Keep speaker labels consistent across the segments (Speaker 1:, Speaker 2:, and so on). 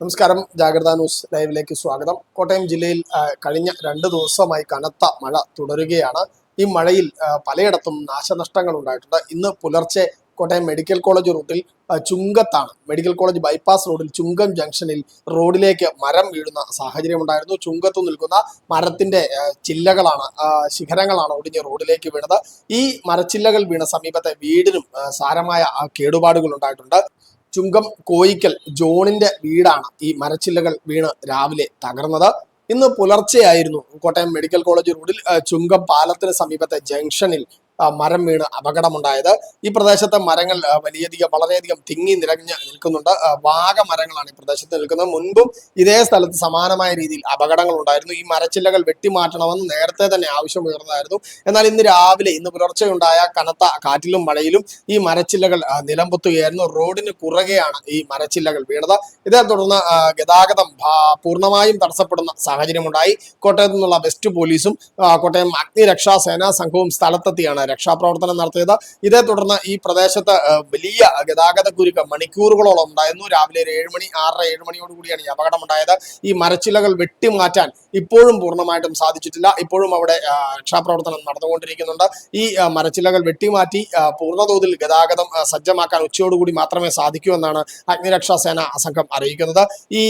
Speaker 1: നമസ്കാരം ജാഗ്രത ന്യൂസ് ലൈവിലേക്ക് സ്വാഗതം. കോട്ടയം ജില്ലയിൽ കഴിഞ്ഞ രണ്ട് ദിവസമായി കനത്ത മഴ തുടരുകയാണ്. ഈ മഴയിൽ പലയിടത്തും നാശനഷ്ടങ്ങൾ ഉണ്ടായിട്ടുണ്ട്. ഇന്ന് പുലർച്ചെ കോട്ടയം മെഡിക്കൽ കോളേജ് റൂട്ടിൽ ചുങ്കത്താണ്. മെഡിക്കൽ കോളേജ് ബൈപ്പാസ് റോഡിൽ ചുങ്കം ജംഗ്ഷനിൽ റോഡിലേക്ക് മരം വീഴുന്ന സാഹചര്യം ഉണ്ടായിരുന്നു. ചുങ്കത്ത് നിൽക്കുന്ന മരത്തിന്റെ ചില്ലകളാണ് ശിഖരങ്ങളാണ് ഒടിഞ്ഞ് റോഡിലേക്ക് വീണത്. ഈ മരച്ചില്ലകൾ വീണ സമീപത്തെ വീടിനും സാരമായ കേടുപാടുകൾ ഉണ്ടായിട്ടുണ്ട്. ചുങ്കം കോയിക്കൽ ജോണിന്റെ വീടാണ് ഈ മരച്ചില്ലകൾ വീണ് രാവിലെ തകർന്നത്. ഇന്ന് പുലർച്ചെയായിരുന്നു കോട്ടയം മെഡിക്കൽ കോളേജ് റോഡിൽ ചുങ്കം പാലത്തിന് സമീപത്തെ ജംഗ്ഷനിൽ മരം വീണ് അപകടമുണ്ടായത്. ഈ പ്രദേശത്തെ മരങ്ങൾ വലിയധികം വളരെയധികം തിങ്ങി നിറഞ്ഞ് നിൽക്കുന്നുണ്ട്. വാഗ വാഗമരങ്ങളാണ് ഈ പ്രദേശത്ത് നിൽക്കുന്നത്. മുൻപും ഇതേ സ്ഥലത്ത് സമാനമായ രീതിയിൽ അപകടങ്ങൾ ഉണ്ടായിരുന്നു ഈ മരച്ചില്ലകൾ വെട്ടിമാറ്റണമെന്ന് നേരത്തെ തന്നെ ആവശ്യം ആവശ്യമുയർന്നതായിരുന്നു എന്നാൽ ഇന്ന് രാവിലെ ഇന്ന് പുലർച്ചെ ഉണ്ടായ കനത്ത കാറ്റിലും മഴയിലും ഈ മരച്ചില്ലകൾ നിലംപൊത്തുകയായിരുന്നു. റോഡിന് കുറുകെയാണ് ഈ മരച്ചില്ലകൾ വീണത്. ഇതേ തുടർന്ന് ഗതാഗതം പൂർണമായും തടസ്സപ്പെടുന്ന സാഹചര്യമുണ്ടായി. കോട്ടയത്തു നിന്നുള്ള വെസ്റ്റ് പോലീസും കോട്ടയം അഗ്നിരക്ഷാ സേനാ സംഘവും സ്ഥലത്തെത്തിയാണ് രക്ഷാപ്രവർത്തനം നടത്തിയത്. ഇതേ തുടർന്ന് ഈ പ്രദേശത്ത് വലിയ ഗതാഗത കുരുക്ക് മണിക്കൂറുകളോളം ഉണ്ടായിരുന്നു. രാവിലെ ഒരു ഏഴ് മണി ആറര ഏഴ് മണിയോടുകൂടിയാണ് ഈ അപകടം ഉണ്ടായത് ഈ മരച്ചിലകൾ വെട്ടിമാറ്റാൻ ഇപ്പോഴും പൂർണമായിട്ടും സാധിച്ചിട്ടില്ല. ഇപ്പോഴും അവിടെ രക്ഷാപ്രവർത്തനം നടന്നുകൊണ്ടിരിക്കുന്നുണ്ട്. ഈ മരച്ചിലകൾ വെട്ടിമാറ്റി പൂർണതോതിൽ ഗതാഗതം സജ്ജമാക്കാൻ ഉച്ചയോടുകൂടി മാത്രമേ സാധിക്കൂ എന്നാണ് അഗ്നിരക്ഷാ സേന സംഘം അറിയിക്കുന്നത്. ഈ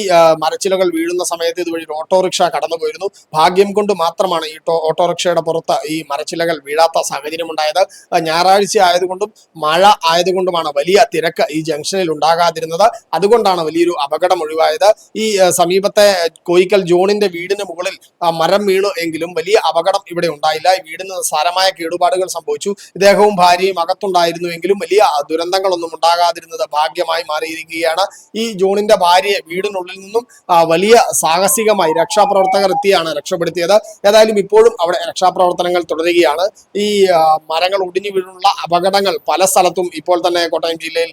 Speaker 1: മരച്ചിലകൾ വീഴുന്ന സമയത്ത് ഇതുവഴി ഓട്ടോറിക്ഷ കടന്നു പോയിരുന്നു ഭാഗ്യം കൊണ്ട് മാത്രമാണ് ഈ ഓട്ടോറിക്ഷയുടെ പുറത്ത് ഈ മരച്ചിലകൾ വീഴാത്ത സാഹചര്യം ഉണ്ടായത് ഞായറാഴ്ച ആയതുകൊണ്ടും മഴ ആയതുകൊണ്ടുമാണ് വലിയ തിരക്ക് ഈ ജംഗ്ഷനിൽ ഉണ്ടാകാതിരുന്നത്. അതുകൊണ്ടാണ് വലിയൊരു അപകടം ഒഴിവായത്. ഈ സമീപത്തെ കോയിക്കൽ ജോണിന്റെ വീടിന് മുകളിൽ മരം വീണു എങ്കിലും വലിയ അപകടം ഇവിടെ ഉണ്ടായില്ല. ഈ വീടിന് സാരമായ കേടുപാടുകൾ സംഭവിച്ചു. ഇദ്ദേഹവും ഭാര്യയും അകത്തുണ്ടായിരുന്നുവെങ്കിലും വലിയ ദുരന്തങ്ങളൊന്നും ഉണ്ടാകാതിരുന്നത് ഭാഗ്യമായി മാറിയിരിക്കുകയാണ്. ഈ ജോണിന്റെ ഭാര്യയെ വീടിനുള്ളിൽ നിന്നും വലിയ സാഹസികമായി രക്ഷാപ്രവർത്തകർ എത്തിയാണ് രക്ഷപ്പെടുത്തിയത്. ഏതായാലും ഇപ്പോഴും അവിടെ രക്ഷാപ്രവർത്തനങ്ങൾ തുടരുകയാണ്. ഈ മരങ്ങൾ ഒടിഞ്ഞു വീഴുള്ള അപകടങ്ങൾ പല സ്ഥലത്തും ഇപ്പോൾ തന്നെ കോട്ടയം ജില്ലയിൽ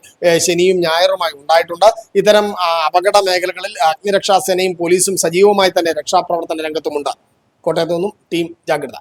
Speaker 1: ശനിയും ഞായറുമായി ഉണ്ടായിട്ടുണ്ട്. ഇത്തരം അപകട മേഖലകളിൽ അഗ്നിരക്ഷാ സേനയും പോലീസും സജീവമായി തന്നെ രക്ഷാപ്രവർത്തന രംഗത്തുമുണ്ട്. കോട്ടയത്തു നിന്നും ടീം ജാഗ്രത.